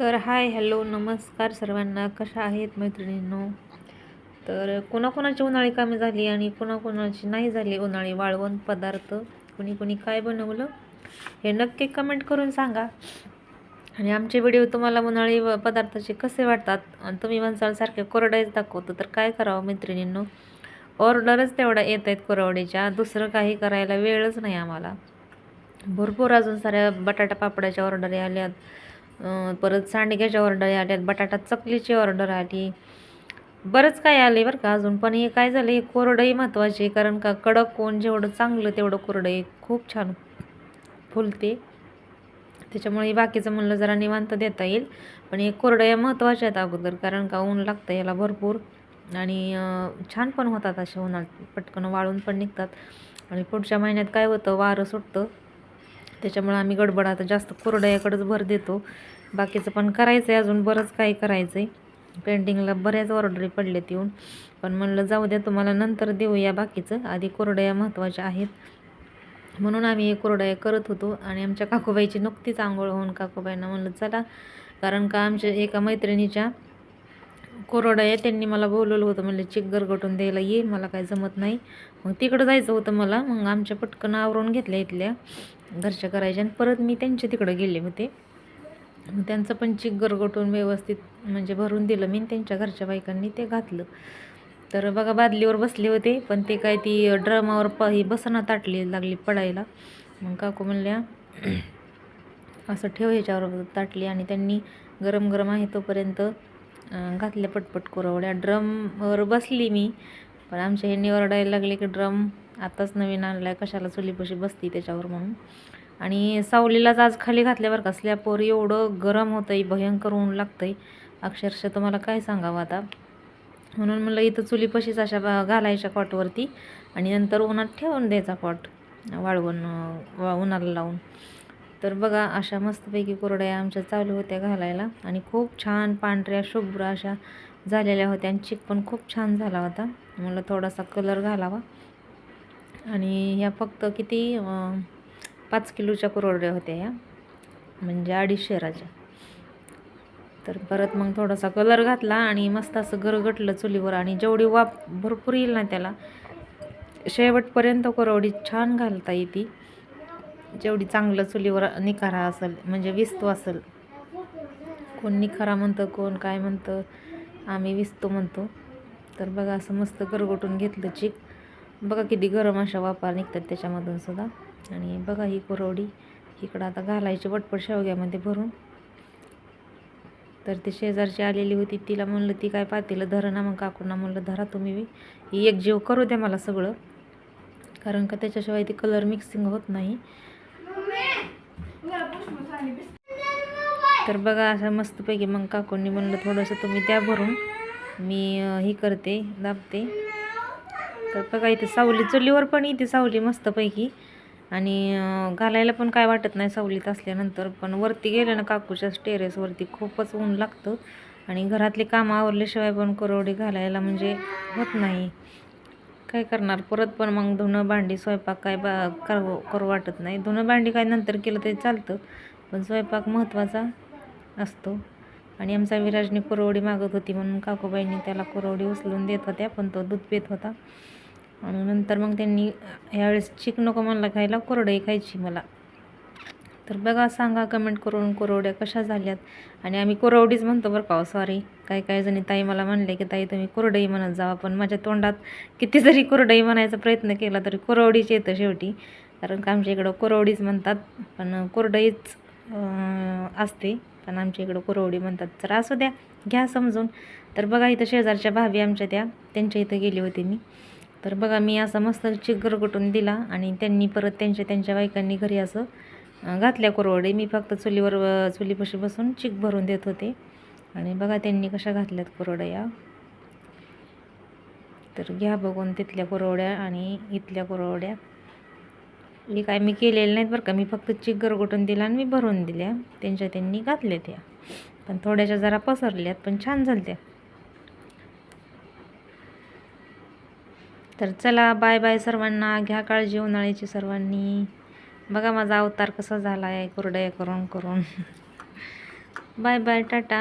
तर hi hello नमस्कार सर्वांना. कशा आहेत मैत्रिणींनो? तर कोणाकोणाची उन्हाळी कामे झाली आणि कोणाकोणाची नाही झाली? उन्हाळी वाळवण पदार्थ कुणी कुणी काय बनवलं? हे नक्की कमेंट करून सांगा. आणि आमचे व्हिडिओ तुम्हाला उन्हाळी व पदार्थाचे कसे वाटतात? आणि तुम्ही म्हणसाल कोरडाईच दाखवतो तर काय करावं मैत्रिणींनो? ऑर्डरच तेवढ्या येत आहेत कोरवडीच्या. दुसरं काही करायला वेळच नाही आम्हाला. भरपूर अजून साऱ्या बटाटा पापडाच्या ऑर्डरी आल्यात. आहेत परत सांडग्याच्या ऑर्डर आल्यात बटाटा चकलीची ऑर्डर आली. बरंच काय आले बरं का अजून पण हे काय झालं हे कोरडंही महत्त्वाची आहे कारण का कडक कोण जेवढं चांगलं तेवढं कोरडं खूप छान फुलते. त्याच्यामुळे बाकीचं म्हणलं जरा निवांत देता येईल. पण हे कोरडया महत्त्वाच्या आहेत अगोदर कारण का ऊन लागतं याला भरपूर. आणि छान पण होतात असे उन्हात पटकन वाळून पण निघतात. आणि पुढच्या महिन्यात काय होतं वारं सुटतं. त्याच्यामुळं आम्ही गडबड आता जास्त कोरड्याकडंच भर देतो. बाकीचं पण करायचं आहे अजून बरंच काही करायचं आहे पेंटिंगला बऱ्याच ऑर्डरी पडल्यात येऊन. पण म्हणलं जाऊ द्या तुम्हाला नंतर देऊया बाकीचं. आधी कोरड्या महत्त्वाच्या आहेत. म्हणून आम्ही हे कोरड्या करत होतो आणि आमच्या काकूबाईची नुकतीच आंघोळ होऊन काकूबाईंना म्हणलं चला. कारण का आमच्या एका मैत्रिणीच्या कोरोडा आहे. त्यांनी मला बोलवलं होतं म्हणलं चेक गरगटून द्यायला ये मला काय जमत नाही. मग तिकडं जायचं होतं मला. मग आमच्या पटकन आवरून घेतल्या इथल्या घरच्या करायच्या. आणि परत मी त्यांच्या तिकडं गेले होते. मग त्यांचं पण चिक गरगटून व्यवस्थित म्हणजे भरून दिलं मी त्यांच्या घरच्या बायकांनी ते घातलं. तर बघा बादलीवर बसले होते पण ते काय ती ड्रमावर प ही बसना ताटली लागली पडायला. मग काकू म्हणल्या असं ठेव ह्याच्यावर ताटली. आणि त्यांनी गरम गरम आहे तोपर्यंत घातल्या पटपट कुरवड्या. ड्रमवर बसली मी पण आमच्या ह्यांनी ओरडायला लागले की ड्रम आताच नवीन आणला आहे कशाला चुलीपशी बसती त्याच्यावर म्हणून? आणि सावलीलाच आज खाली घातल्यावर का. स्लॅपवर एवढं गरम होतं आहे भयंकर ऊन लागतं आहे अक्षरशः तुम्हाला काय सांगावं आता? म्हणून म्हणलं इथं चुलीपशीच अशा बा- घालायच्या कॉटवरती आणि नंतर उन्हात ठेवून द्यायचा कॉट. वाळवून वा उन्हाला लावून. तर बघा अशा मस्तपैकी कोरड्या आमच्या चालू होत्या घालायला. आणि खूप छान पांढऱ्या शुभ्र अशा झालेल्या होत्या. आणि चिक पण खूप छान झाला होता. मला थोडासा कलर घालावा. आणि ह्या फक्त किती पाच किलोच्या कुरवड्या होत्या ह्या म्हणजे अडीचशे राच्या तर परत मग थोडासा कलर घातला आणि मस्त असं गरगटलं चुलीवर. आणि जेवढी वाफ भरपूर येईल ना त्याला शेवटपर्यंत कोरवडी छान घालता येते. जेवढी चांगलं चुलीवर निखारा असेल म्हणजे विस्तू असेल. कोण निखारा म्हणतं कोण काय म्हणतं आम्ही विस्तू म्हणतो. तर बघा असं मस्त गरगोटून घेतलं चीक. बघा किती गरम अशा वापर निघतात त्याच्यामधून सुद्धा. आणि बघा ही कुरवडी इकडं आता घालायची पटपट शेवग्यामध्ये भरून. तर ती शेजारची आलेली होती तिला म्हणलं ती काय पातेलं धरा ना मग काकूंना म्हणलं धरा तुम्ही एक जीव करू द्या मला सगळं. कारण का त्याच्याशिवाय ती कलर मिक्सिंग होत नाही. तर बघा असं मस्तपैकी मग काकूंनी म्हणलं थोडंसं तुम्ही त्या भरून मी हे ही करते दाबते. तर बघा इथे सावली चुलीवर पण इथे सावली मस्तपैकी. आणि घालायला पण काय वाटत नाही सावलीत असल्यानंतर पण वरती गेलं ना काकूच्या टेरेसवरती खूपच ऊन लागतं. आणि घरातली कामं आवरल्याशिवाय पण करोडे घालायला म्हणजे होत नाही. काय करणार? परत पण मग धुणं भांडी स्वयंपाक काय बा करू करू वाटत नाही. धुणं भांडी काय नंतर केलं तरी चालतं. पण स्वयंपाक महत्त्वाचा असतो. आणि आमचा विराजने कुरवडी मागत होती म्हणून काकूबाईंनी त्याला कुरवडी उचलून देत होत्या पण तो दूध पित होता. आणि नंतर मग त्यांनी ह्यावेळेस चिक नको म्हणला खायला कोरडंही खायची मला. तर बघा सांगा कमेंट करून कोरवड्या कशा झाल्यात? आणि आम्ही कोरवडीच म्हणतो बरं का हो, सॉरी काही काही जणी ताई मला म्हणले की ताई तुम्ही कोरडई म्हणत जावा पण माझ्या तोंडात किती जरी कोरडई म्हणायचा प्रयत्न केला तरी कोरवडीच येतं शेवटी. कारण का आमच्या इकडं कोरवडीच म्हणतात पण कोरडईच असते. पण आमच्या इकडं कोरवडी म्हणतात. तर असू द्या घ्या समजून. तर बघा इथं शेजारच्या भावी आमच्या त्या त्यांच्या इथं गेली होती मी. तर बघा मी असा मस्त चिगर गरगटून दिला आणि त्यांनी परत त्यांच्या त्यांच्या बायकांनी घरी असं घातल्या कुरवडे. मी फक्त चुलीवर चुलीपाशी बसून चिक भरून देत होते. आणि बघा त्यांनी कशा घातल्यात कुरवड्या तर घ्या बघून तिथल्या कुरवड्या आणि इथल्या कुरवड्या. हे काय मी केलेलं नाहीत बरं का. मी फक्त चिक गरगटून दिला आणि मी भरून दिल्या. त्यांच्या त्यांनी घातल्या त्या पण थोड्याशा जरा पसरल्यात पण छान झाल्या तर चला बाय बाय सर्वांना. घ्या काळजी उन्हाळ्याची सर्वांनी. बघा माझा अवतार कसा झाला आहे कुरडया करून करून. Bye bye tata.